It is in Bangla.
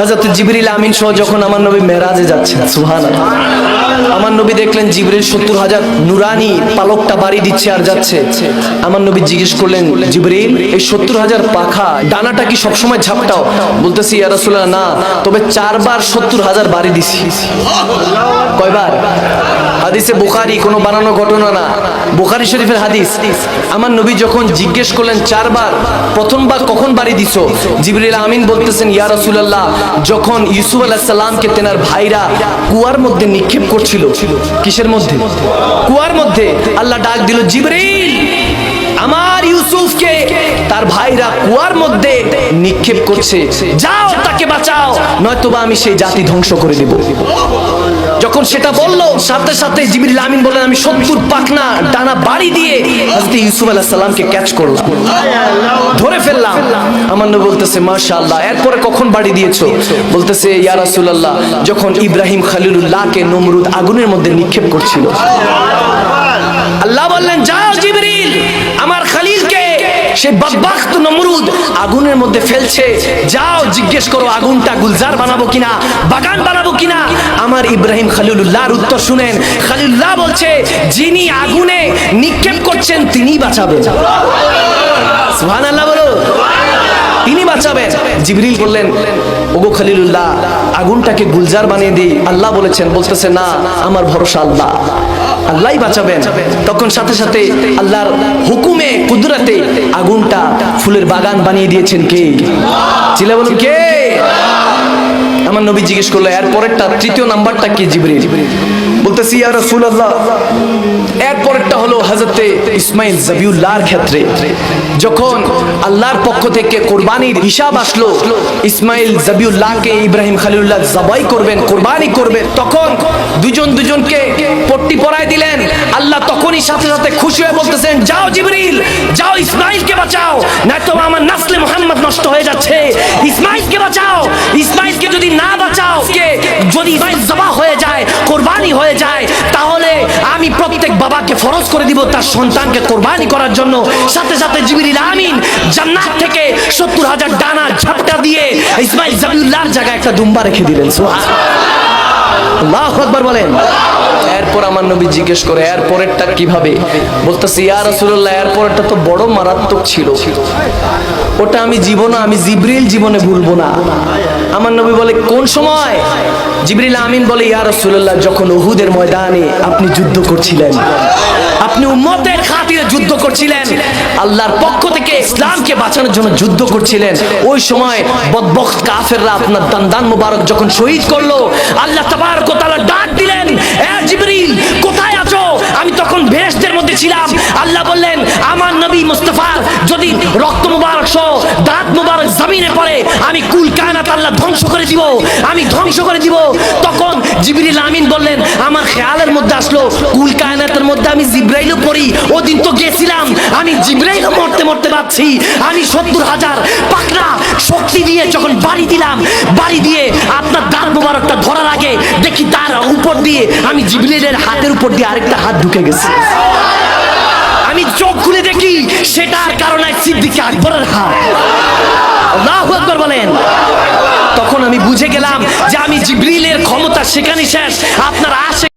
হযরত জিবরিল আমিন সহ যখন আমার নবী মেরাজে যাচ্ছেন সুহান আমার নবী দেখলেন জিবরিল সত্তর হাজার নুরানি পালকটা বাড়ি দিচ্ছে আর যাচ্ছে। আমার নবী জিজ্ঞেস করলেন, জিবরিল, এই সত্তর হাজার পাখা, ডানাটা কি সবসময় ঝাপটাও? বলতেছি ইয়ারসুল্লাহ না, তবে চারবার সত্তর হাজার বাড়ি দিছি। কয়বার? হাদিসে বুখারি কোনো বানানো ঘটনা না। বুখারি শরীফের হাদিস। আমার নবী যখন জিজ্ঞেস করলেন, চারবার? প্রথমবার কখন বাড়ি দিছো? জিবরিল আমিন বলতেছেন, ইয়া রাসূলুল্লাহ, যখন ইউসুফ আলাইহিস সালামকে তেনার ভাইরা কুয়ার মধ্যে নিক্ষেপ করছিল। কিসের মধ্যে? কুয়ার মধ্যে। আল্লাহ ডাক দিল, জিবরিল, আমার ইউসুফকে তার ভাইরা কুয়ার মধ্যে নিক্ষেপ করছে। যাও, তাকে বাঁচাও, নয়তোবা আমি সেই জাতি ধ্বংস করে দেব। যখন সেটা বলল, সাথে সাথে জিবরিল আমিন বললেন, আমি সত্তর পাখনা ডানা বাড়ি দিয়ে হযরত ইউসুফ আলাইহিস সালামকে ক্যাচ করলাম। ধরে ফেললাম। আমার নবী বলতেছে, মাশাআল্লাহ, এরপরে কখন বাড়ি দিয়েছ? বলতেছে, ইয়া রাসূলুল্লাহ, যখন ইব্রাহিম খলিলুল্লাহকে নমরুদ আগুনের মধ্যে নিক্ষেপ করছিল। আল্লাহ বললেন, যাও জিবরিল, আমার খালিলকে, সে বদবাখত নমরুদ আগুনের মধ্যে ফেলছে। যাও, জিজ্ঞেস করো, আগুনটা গুলজার বানাবো কিনা, বাগান বানাবো কিনা? আমার ইব্রাহিম খালিলুল্লাহর উত্তর শুনেন। খালিলুল্লাহ বলছে, যিনি আগুনে নিক্ষেপ করছেন তিনি বাঁচাবেন। সুবহানাল্লাহ বলো তিনি বাঁচাবেন। জিবরিল বললেন, ওগো খলিলুল্লাহ, আগুনটাকে গুলজার বানিয়ে দিই। আল্লাহ বলেছেন, বলতেছে, না, আমার ভরসা আল্লাহ। আল্লাহই বাঁচাবেন। তখন সাথে সাথে আল্লাহর হুকুমে, কুদরাতে আগুনটা ফুলের বাগান বানিয়ে দিয়েছেন কে? চিলে বলুন, কে? আমার নবী জিজ্ঞেস করল, এর পরেরটা, তৃতীয় নাম্বারটা কি জিবরিল? বলতেছি, ইয়া রাসূলুল্লাহ। এর পরেরটা হলো হযরতে ইসমাইল জাবিউল্লাহর ক্ষেত্রে। যখন আল্লাহর পক্ষ থেকে কোরবানির হিসাব আসলো, ইসমাইল জাবিউল্লাহকে ইব্রাহিম খলিলুল্লাহ জবাই করবেন, কোরবানি করবেন, তখন দুজন দুজনকে পট্টি পরায় দিলেন। আল্লাহ তখনই সাথে সাথে খুশি হয়ে বলতেছেন, যাও জিবরিল, যাও ইসমাইলকে বাঁচাও। নয়তো আমার নাসলে মোহাম্মদ নষ্ট হয়ে যাচ্ছে। ইসমাইলকে বাঁচাও, ইসমাইলকে কোরবানি হয়ে যায় তাহলে আমি প্রত্যেক বাবাকে ফরজ করে দিব তার সন্তানকে কোরবানি করার জন্য। সাথে সাথে জিবরিল আমিন জান্নাত থেকে সত্তর হাজার ডানা ঝাপটা দিয়ে ইসমাইল জাবিউল্লাহর জায়গায় একটা দুম্বা রেখে দিলেন আল্লাহ আকবার বলেন। এরপর আমার নবী জিজ্ঞেস করে এর কীভাবে? বলতেছি রাসূলুল্লাহ এর তো বড় মারাত্মক ছিল। ওটা আমি জীবনে, আমি জিবরিল জীবনে ভুলবো না। আমার নবী বলে, কোন সময়? জিবরিল আমিন বলে, ইয়া রাসূলুল্লাহ, যখন উহুদের ময়দানে আপনি যুদ্ধ করছিলেন, আপনি উম্মতের খাতিরে যুদ্ধ করছিলেন, আল্লাহর পক্ষ থেকে ইসলামকে বাঁচানোর জন্য যুদ্ধ করছিলেন, ওই সময় বদবখত কাফেররা আপনার দান্দান মুবারক যখন শহীদ করল, আল্লাহ তাবারক তাআলা ডাক দিলেন, এ জিবরিল, কোথায় আছো? আমি তখন ভেরেশদের মধ্যে ছিলাম, আল্লাহ বললেন নবী মুস্তাফার যদি রক্ত মুবারক সহ দাঁত মুবারক জমিনে পড়ে, আমি কুল কায়নাত আল্লাহ ধ্বংস করে দিব, আমি ধ্বংস করে দিব। তখন জিবরিল আমিন বললেন, আমার খেয়ালের মধ্যে আসলো, কুল কায়নাতের মধ্যে আমি জিব্রাইলও পড়ি, ওদিন তো গেছিলাম, আমি জিব্রাইলও মরতে মরতে পারছি আমি সত্তর হাজার পাকড়া শক্তি দিয়ে যখন বাড়ি দিলাম, বাড়ি দিয়ে আপনার দাঁত মুবারকটা ধরার আগে দেখি তার উপর দিয়ে আমি জিবরিলের হাতের উপর দিয়ে আরেকটা হাত ঢুকে গেছে। চোখ খুলে দেখি সেটার কারণে সিদ্দিকে আকবরের হাত। আল্লাহু আকবার বলেন। তখন আমি বুঝে গেলাম যে আমি জিব্রিলের ক্ষমতা সেখানে শেষ। আপনার আশে